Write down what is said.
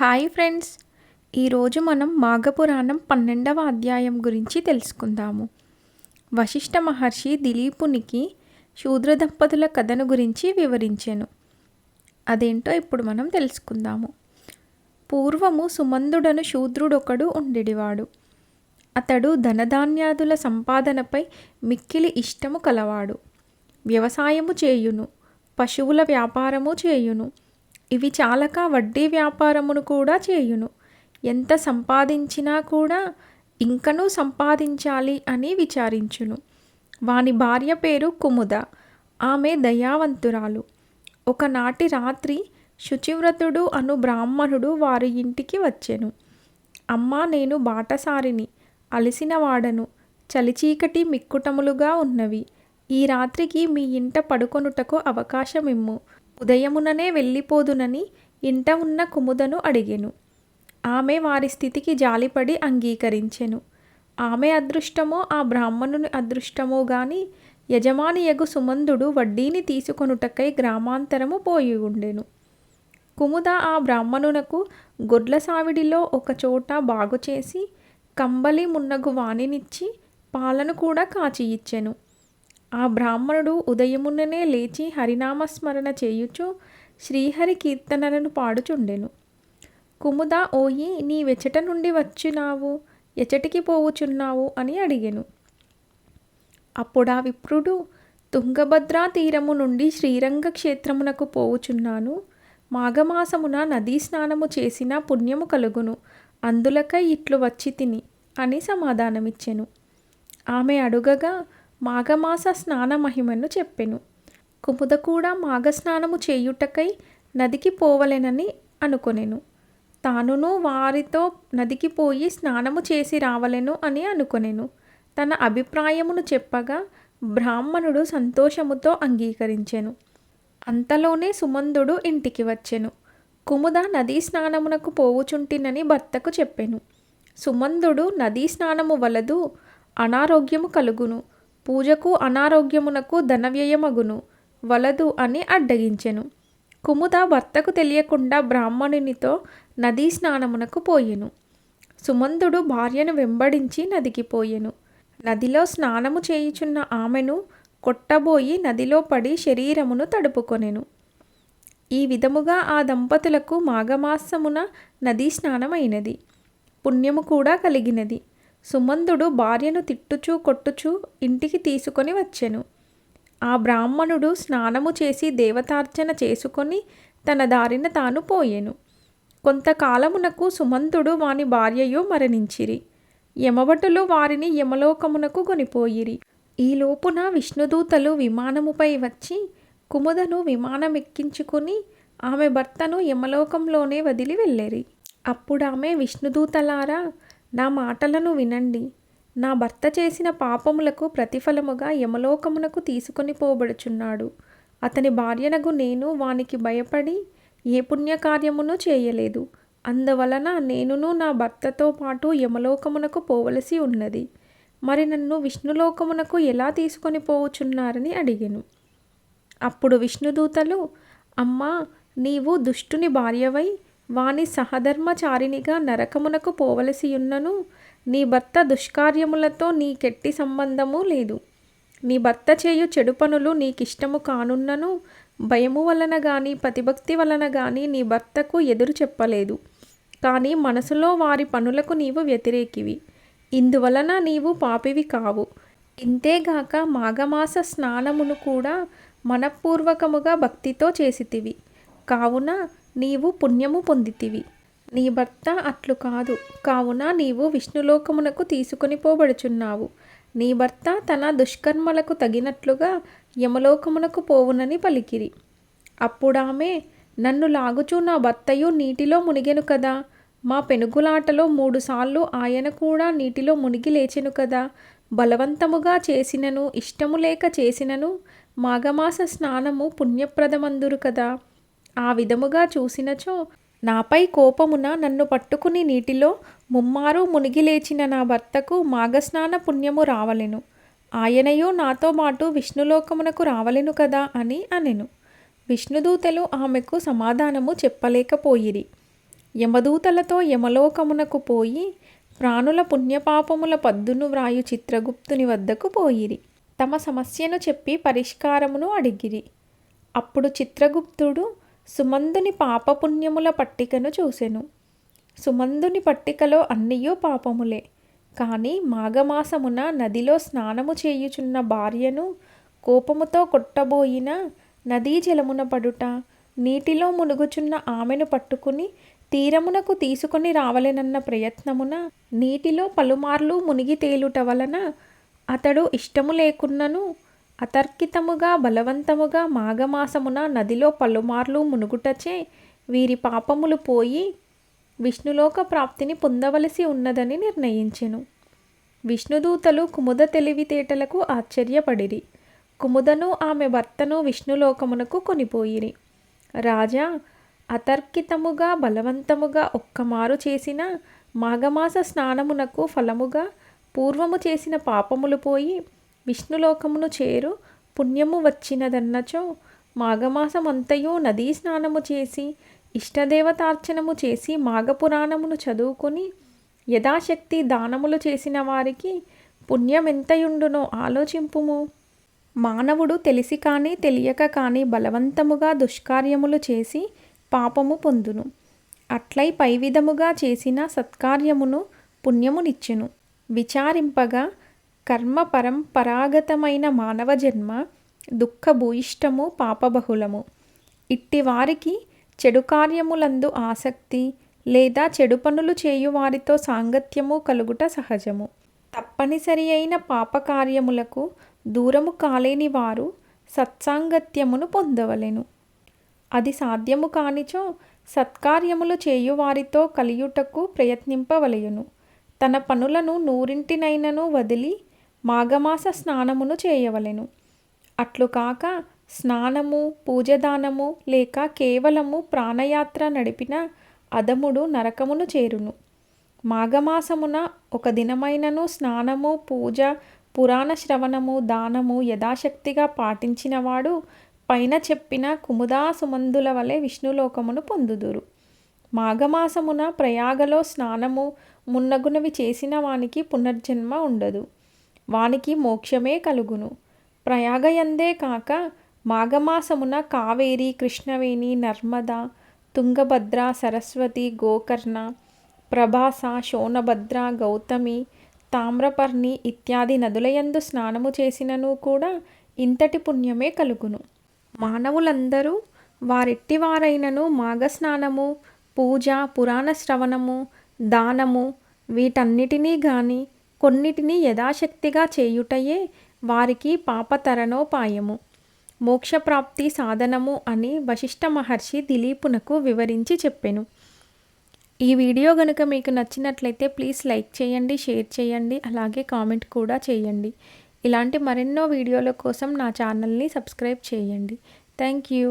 Hi friends. ఈరోజు మనం మాఘపురాణం పన్నెండవ అధ్యాయం గురించి తెలుసుకుందాము. వశిష్ఠ మహర్షి దిలీపునికి శూద్ర దంపతుల కథను గురించి వివరించెను. అదేంటో ఇప్పుడు మనం తెలుసుకుందాము. పూర్వము సుమందుడను శూద్రుడొకడు ఉండేవాడు అతడు ధనధాన్యాదుల సంపాదనపై మిక్కిలి ఇష్టము కలవాడు. వ్యవసాయము చేయును పశువుల వ్యాపారము చేయును ఇవి చాలక వడ్డీ వ్యాపారమును కూడా చేయును. ఎంత సంపాదించినా కూడా ఇంకనూ సంపాదించాలి అని విచారించును. వాని భార్య పేరు కుముద. ఆమె దయావంతురాలు. ఒకనాటి రాత్రి శుచివ్రతుడు అను బ్రాహ్మణుడు వారి ఇంటికి వచ్చెను. అమ్మా నేను బాటసారిని అలసినవాడను చలిచీకటి మిక్కుటములుగా ఉన్నవి. ఈ రాత్రికి మీ ఇంట పడుకొనుటకు అవకాశమిమ్ము. ఉదయముననే వెళ్ళిపోదునని ఇంట ఉన్న కుముదను అడిగెను. ఆమె వారి స్థితికి జాలిపడి అంగీకరించెను. ఆమె అదృష్టమో ఆ బ్రాహ్మణుని అదృష్టమో గాని యజమానియగు సుమందుడు వడ్డీని తీసుకొనుటకై గ్రామాంతరము పోయి ఉండెను. కుముద ఆ బ్రాహ్మణునకు గొడ్ల సావిడిలో ఒకచోట బాగుచేసి కంబలి మున్నగు వాణినిచ్చి పాలను కూడా కాచి ఇచ్చెను ఆ బ్రాహ్మణుడు ఉదయమున్ననే లేచి హరినామస్మరణ చేయుచు శ్రీహరి కీర్తనలను పాడుచుండెను. కుముద ఓయి నీ వెచట నుండి వచ్చినావు ఎచటికి పోవుచున్నావు? అని అడిగెను. అప్పుడా విప్రుడు తుంగభద్రా తీరము నుండి శ్రీరంగ క్షేత్రమునకు పోవుచున్నాను. మాఘమాసమున నదీ స్నానము చేసిన పుణ్యము కలుగును. అందులకై ఇట్లు వచ్చి తిని అని సమాధానమిచ్చెను. ఆమె అడుగగా మాఘమాస స్నాన మహిమను చెప్పెను. కుముద కూడా మాఘస్నానము చేయుటకై నదికి పోవలెనని అనుకొనెను. తానును వారితో నదికి పోయి స్నానము చేసి రావలెను అని అనుకొనెను. తన అభిప్రాయమును చెప్పగా బ్రాహ్మణుడు సంతోషముతో అంగీకరించెను. అంతలోనే సుమందుడు ఇంటికి వచ్చెను. కుముద నదీ స్నానమునకు పోవుచుంటినని భర్తకు చెప్పెను. సుమందుడు నదీ స్నానము వలదు అనారోగ్యము కలుగును. పూజకు అనారోగ్యమునకు ధనవ్యయమగును వలదు అని అడ్డగించెను. కుముద భర్తకు తెలియకుండా బ్రాహ్మణునితో నదీ స్నానమునకు పోయెను. సుమందుడు భార్యను వెంబడించి నదికి పోయెను. నదిలో స్నానము చేయుచున్న ఆమెను కొట్టబోయి నదిలో పడి శరీరమును తడుపుకొనెను. ఈ విధముగా ఆ దంపతులకు మాఘమాసమున నదీ స్నానమైనది. పుణ్యము కూడా కలిగినది. సుమందుడు భార్యను తిట్టుచూ కొట్టుచూ ఇంటికి తీసుకొని వచ్చెను. ఆ బ్రాహ్మణుడు స్నానము చేసి దేవతార్చన చేసుకొని తన దారిన తాను పోయెను. కొంతకాలమునకు సుమంతుడు వాని భార్యయు మరణించిరి. యమభటులు వారిని యమలోకమునకు కొనిపోయిరి. ఈ లోపున విష్ణుదూతలు విమానముపై వచ్చి కుముదను విమానమెక్కించుకుని ఆమె భర్తను యమలోకంలోనే వదిలి వెళ్ళేరి. అప్పుడామె విష్ణుదూతలారా నా మాటలను వినండి. నా భర్త చేసిన పాపములకు ప్రతిఫలముగా యమలోకమునకు తీసుకొని పోబడుచున్నాడు. అతని భార్యనగు నేను వానికి భయపడి ఏ పుణ్యకార్యమును చేయలేదు. అందువలన నేనును నా భర్తతో పాటు యమలోకమునకు పోవలసి ఉన్నది. మరి నన్ను విష్ణులోకమునకు ఎలా తీసుకొని పోవుచున్నారని అడిగాను. అప్పుడు విష్ణుదూతలు అమ్మా నీవు దుష్టుని భార్యవై వాని సహధర్మచారినిగా నరకమునకు పోవలసియున్నను. నీ భర్త దుష్కార్యములతో నీకెట్టి సంబంధము లేదు. నీ భర్త చేయు చెడు పనులు నీకిష్టము కానున్నను. భయము వలన గాని ప్రతిభక్తి వలన గాని నీ భర్తకు ఎదురు చెప్పలేదు. కానీ మనసులో వారి పనులకు నీవు వ్యతిరేకివి. ఇందువలన నీవు పాపివి కావు. ఇంతేగాక మాఘమాస స్నానమును కూడా మనపూర్వకముగా భక్తితో చేసితివి. కావున నీవు పుణ్యము పొందితివి. నీ భర్త అట్లు కాదు. కావున నీవు విష్ణులోకమునకు తీసుకొని పోబడుచున్నావు. నీ భర్త తన దుష్కర్మలకు తగినట్లుగా యమలోకమునకు పోవునని పలికిరి. అప్పుడామె నన్ను లాగుచూ నా భర్తయు నీటిలో మునిగెను కదా. మా పెనుగులాటలో మూడుసార్లు ఆయన కూడా నీటిలో మునిగి లేచెను కదా. బలవంతముగా చేసినను ఇష్టము లేక చేసినను మాఘమాస స్నానము పుణ్యప్రదమందురు కదా. ఆ విధముగా చూసినచో నాపై కోపమున నన్ను పట్టుకుని నీటిలో ముమ్మారు మునిగిలేచిన నా భర్తకు మాఘస్నాన పుణ్యము రావలెను. ఆయనయో నాతో పాటు విష్ణులోకమునకు రావలెను కదా అని అనెను. విష్ణుదూతలు ఆమెకు సమాధానము చెప్పలేకపోయిరి. యమదూతలతో యమలోకమునకు పోయి ప్రాణుల పుణ్యపాపముల పద్దును వ్రాయు చిత్రగుప్తుని వద్దకు పోయిరి. తమ సమస్యను చెప్పి పరిష్కారమును అడిగిరి. అప్పుడు చిత్రగుప్తుడు సుమందుని పాపపుణ్యముల పట్టికను చూసెను. సుమందుని పట్టికలో అన్నియూ పాపములే. కానీ మాఘమాసమున నదిలో స్నానము చేయుచున్న భార్యను కోపముతో కొట్టబోయిన నదీ జలమున పడుట నీటిలో మునుగుచున్న ఆమెను పట్టుకుని తీరమునకు తీసుకొని రావలెనన్న ప్రయత్నమున నీటిలో పలుమార్లు మునిగి తేలుట వలన అతడు ఇష్టము లేకున్నను అతర్కితముగా బలవంతముగా మాఘమాసమున నదిలో పలుమార్లు మునుగుటచే వీరి పాపములు పోయి విష్ణులోక ప్రాప్తిని పొందవలసి ఉన్నదని నిర్ణయించెను. విష్ణుదూతలు కుముద తెలివితేటలకు ఆశ్చర్యపడిరి. కుముదను ఆమె భర్తను విష్ణులోకమునకు కొనిపోయిరి. రాజా అతర్కితముగా బలవంతముగా ఒక్కమారు చేసిన మాఘమాస స్నానమునకు ఫలముగా పూర్వము చేసిన పాపములు పోయి విష్ణులోకమును చేరు పుణ్యము వచ్చినదన్నచో మాఘమాసమంతయు నదీ స్నానము చేసి ఇష్టదేవతార్చనము చేసి మాఘపురాణమును చదువుకొని యథాశక్తి దానములు చేసిన వారికి పుణ్యమెంతయుండునో ఆలోచింపుము. మానవుడు తెలిసి కానీ తెలియక కానీ బలవంతముగా దుష్కార్యములు చేసి పాపము పొందును. అట్లై పై విధముగా చేసిన సత్కార్యమును పుణ్యమునిచ్చును. విచారింపగా కర్మ పరంపరాగతమైన మానవ జన్మ దుఃఖభూయిష్టము పాపబహుళము. ఇట్టి వారికి చెడు కార్యములందు ఆసక్తి లేదా చెడు పనులు చేయువారితో సాంగత్యము కలుగుట సహజము. తప్పనిసరి అయిన పాపకార్యములకు దూరము కాలేని వారు సత్సాంగత్యమును పొందవలెను. అది సాధ్యము కానిచో సత్కార్యములు చేయువారితో కలియుటకు ప్రయత్నింపవలయును తన పనులను నూరింటినైనను వదిలి మాఘమాస స్నానమును చేయవలెను. అట్లు కాక స్నానము పూజదానము లేక కేవలము ప్రాణయాత్ర నడిపిన అదముడు నరకమును చేరును. మాఘమాసమున ఒక దినమైనను స్నానము పూజ పురాణ శ్రవణము దానము యథాశక్తిగా పాటించినవాడు పైన చెప్పిన కుముదా సుమందుల వలె విష్ణులోకమును పొందుదురు. మాఘమాసమున ప్రయాగలో స్నానము మున్నగునవి చేసిన వానికి పునర్జన్మ ఉండదు. వానికి మోక్షమే కలుగును. ప్రయాగయందే కాక మాఘమాసమున కావేరి కృష్ణవేణి నర్మద తుంగభద్ర సరస్వతి గోకర్ణ ప్రభాస శోనభద్ర గౌతమి తామ్రపర్ణి ఇత్యాది నదులయందు స్నానము చేసినను కూడా ఇంతటి పుణ్యమే కలుగును. మానవులందరూ వారెట్టివారైనను మాఘస్నానము పూజ పురాణ శ్రవణము దానము వీటన్నిటినీ గాని కొన్నిటిని యథాశక్తిగా చేయుటయే వారికి పాపతరణోపాయము. మోక్షప్రాప్తి సాధనము అని వశిష్ఠ మహర్షి దిలీపునకు వివరించి చెప్పెను. ఈ వీడియో కనుక మీకు నచ్చినట్లయితే ప్లీజ్ లైక్ చేయండి షేర్ చేయండి అలాగే కామెంట్ కూడా చేయండి. ఇలాంటి మరెన్నో వీడియోల కోసం నా ఛానల్ని సబ్స్క్రైబ్ చేయండి. Thank you.